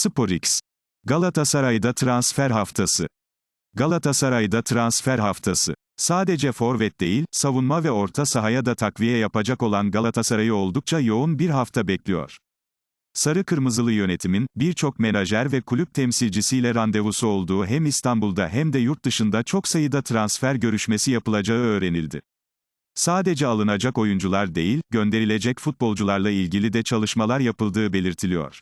SporX. Galatasaray'da transfer haftası. Galatasaray'da transfer haftası. Sadece forvet değil, savunma ve orta sahaya da takviye yapacak olan Galatasaray'ı oldukça yoğun bir hafta bekliyor. Sarı Kırmızılı yönetimin, birçok menajer ve kulüp temsilcisiyle randevusu olduğu hem İstanbul'da hem de yurt dışında çok sayıda transfer görüşmesi yapılacağı öğrenildi. Sadece alınacak oyuncular değil, gönderilecek futbolcularla ilgili de çalışmalar yapıldığı belirtiliyor.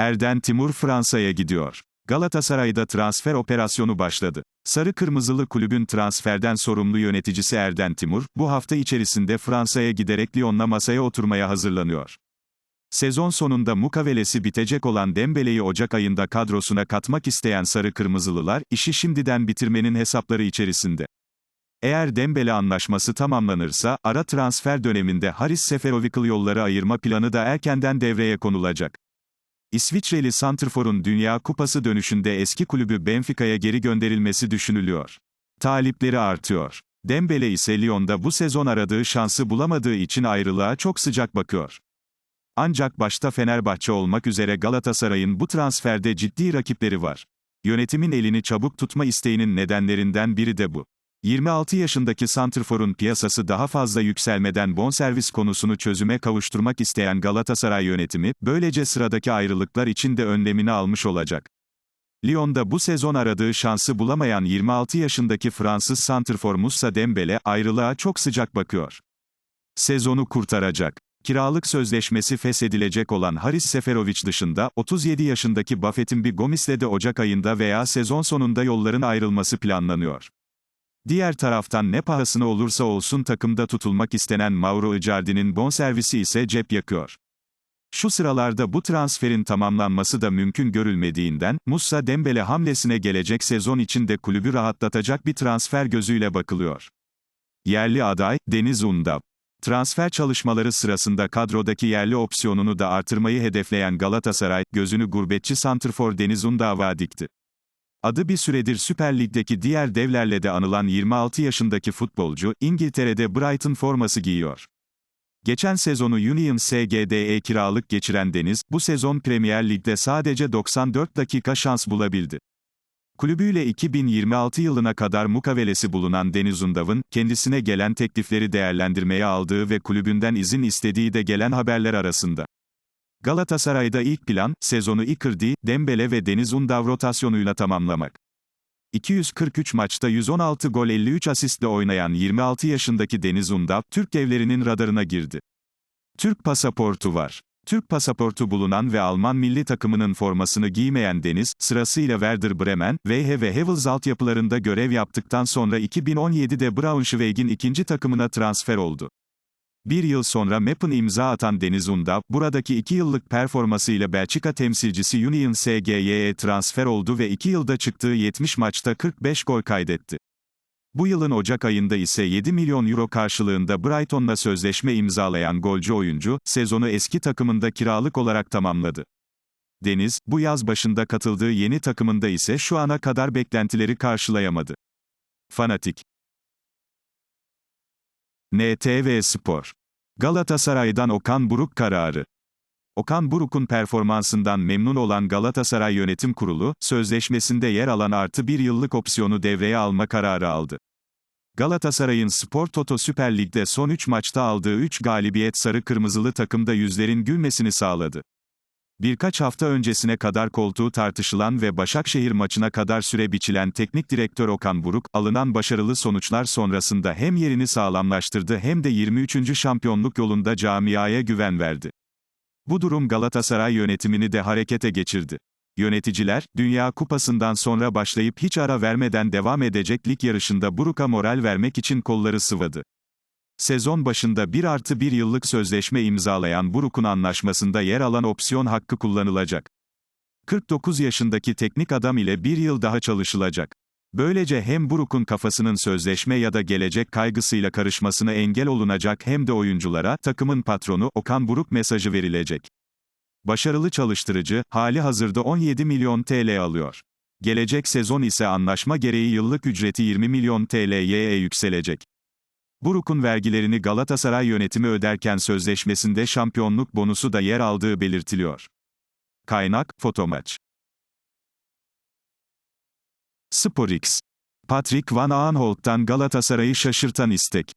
Erden Timur Fransa'ya gidiyor. Galatasaray'da transfer operasyonu başladı. Sarı Kırmızılı kulübün transferden sorumlu yöneticisi Erden Timur, bu hafta içerisinde Fransa'ya giderek Lyon'la masaya oturmaya hazırlanıyor. Sezon sonunda mukavelesi bitecek olan Dembele'yi Ocak ayında kadrosuna katmak isteyen Sarı Kırmızılılar, işi şimdiden bitirmenin hesapları içerisinde. Eğer Dembele anlaşması tamamlanırsa, ara transfer döneminde Haris Seferovic'l yolları ayırma planı da erkenden devreye konulacak. İsviçreli Santrfor'un Dünya Kupası dönüşünde eski kulübü Benfica'ya geri gönderilmesi düşünülüyor. Talipleri artıyor. Dembele ise Lyon'da bu sezon aradığı şansı bulamadığı için ayrılığa çok sıcak bakıyor. Ancak başta Fenerbahçe olmak üzere Galatasaray'ın bu transferde ciddi rakipleri var. Yönetimin elini çabuk tutma isteğinin nedenlerinden biri de bu. 26 yaşındaki Santrfor'un piyasası daha fazla yükselmeden bonservis konusunu çözüme kavuşturmak isteyen Galatasaray yönetimi, böylece sıradaki ayrılıklar için de önlemini almış olacak. Lyon'da bu sezon aradığı şansı bulamayan 26 yaşındaki Fransız Santrfor Moussa Dembele, ayrılığa çok sıcak bakıyor. Sezonu kurtaracak. Kiralık sözleşmesi feshedilecek olan Haris Seferovic dışında, 37 yaşındaki Buffett'in Gomis'le de Ocak ayında veya sezon sonunda yolların ayrılması planlanıyor. Diğer taraftan ne pahasına olursa olsun takımda tutulmak istenen Mauro Icardi'nin bonservisi ise cep yakıyor. Şu sıralarda bu transferin tamamlanması da mümkün görülmediğinden, Musa Dembele hamlesine gelecek sezon içinde kulübü rahatlatacak bir transfer gözüyle bakılıyor. Yerli aday, Deniz Undav. Transfer çalışmaları sırasında kadrodaki yerli opsiyonunu da artırmayı hedefleyen Galatasaray, gözünü gurbetçi santrfor Deniz Undav'a dikti. Adı bir süredir Süper Lig'deki diğer devlerle de anılan 26 yaşındaki futbolcu, İngiltere'de Brighton forması giyiyor. Geçen sezonu Union SGD'ye kiralık geçiren Deniz, bu sezon Premier Lig'de sadece 94 dakika şans bulabildi. Kulübüyle 2026 yılına kadar mukavelesi bulunan Deniz Undav'ın, kendisine gelen teklifleri değerlendirmeye aldığı ve kulübünden izin istediği de gelen haberler arasında. Galatasaray'da ilk plan, sezonu Icardi, Dembele ve Deniz Undav rotasyonuyla tamamlamak. 243 maçta 116 gol 53 asistle oynayan 26 yaşındaki Deniz Undav, Türk devlerinin radarına girdi. Türk pasaportu var. Türk pasaportu bulunan ve Alman milli takımının formasını giymeyen Deniz, sırasıyla Werder Bremen, Weihe ve Havels altyapılarında görev yaptıktan sonra 2017'de Braunschweig'in ikinci takımına transfer oldu. Bir yıl sonra Meppen imza atan Deniz Undav, buradaki iki yıllık performasıyla Belçika temsilcisi Union SGY'ye transfer oldu ve iki yılda çıktığı 70 maçta 45 gol kaydetti. Bu yılın Ocak ayında ise 7 milyon euro karşılığında Brighton'la sözleşme imzalayan golcü oyuncu, sezonu eski takımında kiralık olarak tamamladı. Deniz, bu yaz başında katıldığı yeni takımında ise şu ana kadar beklentileri karşılayamadı. Fanatik NTV Spor. Galatasaray'dan Okan Buruk kararı. Okan Buruk'un performansından memnun olan Galatasaray Yönetim Kurulu, sözleşmesinde yer alan artı bir yıllık opsiyonu devreye alma kararı aldı. Galatasaray'ın Spor Toto Süper Lig'de son 3 maçta aldığı 3 galibiyet sarı kırmızılı takımda yüzlerin gülmesini sağladı. Birkaç hafta öncesine kadar koltuğu tartışılan ve Başakşehir maçına kadar süre biçilen teknik direktör Okan Buruk, alınan başarılı sonuçlar sonrasında hem yerini sağlamlaştırdı hem de 23. şampiyonluk yolunda camiaya güven verdi. Bu durum Galatasaray yönetimini de harekete geçirdi. Yöneticiler, Dünya Kupası'ndan sonra başlayıp hiç ara vermeden devam edecek lig yarışında Buruk'a moral vermek için kolları sıvadı. Sezon başında 1 artı 1 yıllık sözleşme imzalayan Buruk'un anlaşmasında yer alan opsiyon hakkı kullanılacak. 49 yaşındaki teknik adam ile bir yıl daha çalışılacak. Böylece hem Buruk'un kafasının sözleşme ya da gelecek kaygısıyla karışmasına engel olunacak hem de oyunculara, takımın patronu, Okan Buruk mesajı verilecek. Başarılı çalıştırıcı, hali hazırda 17 milyon TL alıyor. Gelecek sezon ise anlaşma gereği yıllık ücreti 20 milyon TL'ye yükselecek. Buruk'un vergilerini Galatasaray yönetimi öderken sözleşmesinde şampiyonluk bonusu da yer aldığı belirtiliyor. Kaynak, Fotomaç. SporX. Patrick Van Aanholt'tan Galatasaray'ı şaşırtan istek.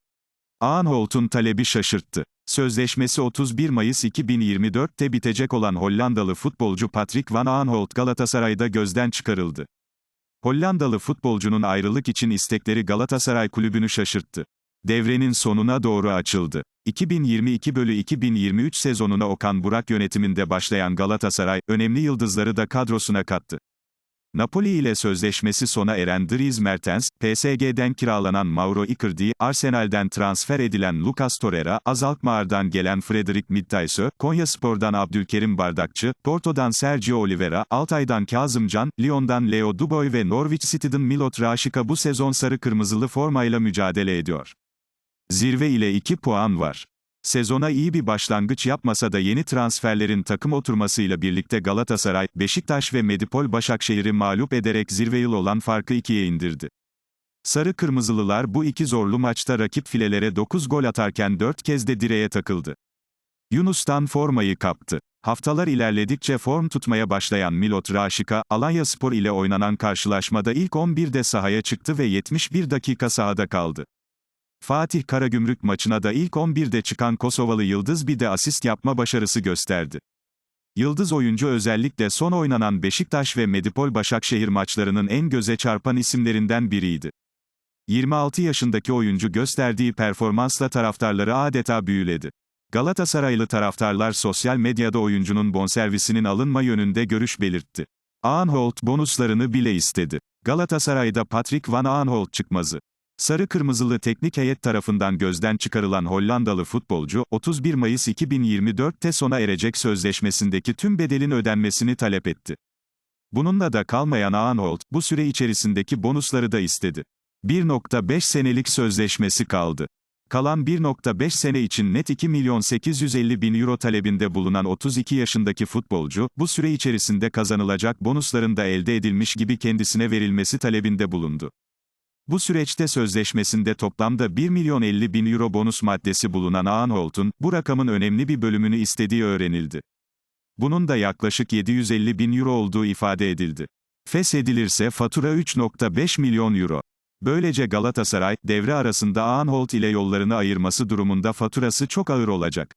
Aanholt'un talebi şaşırttı. Sözleşmesi 31 Mayıs 2024'te bitecek olan Hollandalı futbolcu Patrick Van Aanholt Galatasaray'da gözden çıkarıldı. Hollandalı futbolcunun ayrılık için istekleri Galatasaray kulübünü şaşırttı. Devrenin sonuna doğru açıldı. 2022-2023 sezonuna Okan Burak yönetiminde başlayan Galatasaray, önemli yıldızları da kadrosuna kattı. Napoli ile sözleşmesi sona eren Dries Mertens, PSG'den kiralanan Mauro Icardi, Arsenal'den transfer edilen Lucas Torreira, Azalkmaar'dan gelen Frederick Mitteisö, Konyaspor'dan Abdülkerim Bardakçı, Porto'dan Sergio Oliveira, Altay'dan Kazımcan, Lyon'dan Leo Dubois ve Norwich City'den Milot Raşika bu sezon sarı kırmızılı formayla mücadele ediyor. Zirve ile 2 puan var. Sezona iyi bir başlangıç yapmasa da yeni transferlerin takım oturmasıyla birlikte Galatasaray, Beşiktaş ve Medipol Başakşehir'i mağlup ederek zirve yıl olan farkı ikiye indirdi. Sarı Kırmızılılar bu iki zorlu maçta rakip filelere 9 gol atarken 4 kez de direğe takıldı. Yunus'tan formayı kaptı. Haftalar ilerledikçe form tutmaya başlayan Milot Raşika, Alanya Spor ile oynanan karşılaşmada ilk 11'de sahaya çıktı ve 71 dakika sahada kaldı. Fatih Karagümrük maçına da ilk 11'de çıkan Kosovalı Yıldız bir de asist yapma başarısı gösterdi. Yıldız oyuncu özellikle son oynanan Beşiktaş ve Medipol Başakşehir maçlarının en göze çarpan isimlerinden biriydi. 26 yaşındaki oyuncu gösterdiği performansla taraftarları adeta büyüledi. Galatasaraylı taraftarlar sosyal medyada oyuncunun bonservisinin alınma yönünde görüş belirtti. Aanholt bonuslarını bile istedi. Galatasaray'da Patrick Van Aanholt çıkmazı. Sarı Kırmızılı teknik heyet tarafından gözden çıkarılan Hollandalı futbolcu, 31 Mayıs 2024'te sona erecek sözleşmesindeki tüm bedelin ödenmesini talep etti. Bununla da kalmayan Aanholt, bu süre içerisindeki bonusları da istedi. 1.5 senelik sözleşmesi kaldı. Kalan 1.5 sene için net 2 milyon 850 bin euro talebinde bulunan 32 yaşındaki futbolcu, bu süre içerisinde kazanılacak bonusların da elde edilmiş gibi kendisine verilmesi talebinde bulundu. Bu süreçte sözleşmesinde toplamda 1 milyon 50 bin euro bonus maddesi bulunan Aanholt'un, bu rakamın önemli bir bölümünü istediği öğrenildi. Bunun da yaklaşık 750 bin euro olduğu ifade edildi. Feshedilirse fatura 3.5 milyon euro. Böylece Galatasaray, devre arasında Aanholt ile yollarını ayırması durumunda faturası çok ağır olacak.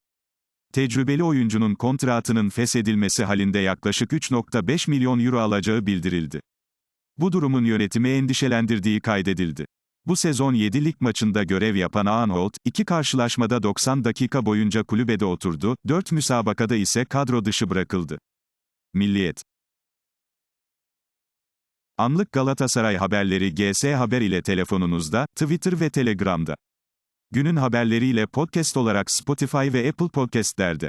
Tecrübeli oyuncunun kontratının feshedilmesi halinde yaklaşık 3.5 milyon euro alacağı bildirildi. Bu durumun yönetimi endişelendirdiği kaydedildi. Bu sezon 7 lig maçında görev yapan Aanholt, iki karşılaşmada 90 dakika boyunca kulübede oturdu, 4 müsabakada ise kadro dışı bırakıldı. Milliyet Anlık Galatasaray haberleri GS Haber ile telefonunuzda, Twitter ve Telegram'da. Günün haberleriyle podcast olarak Spotify ve Apple Podcast'lerde.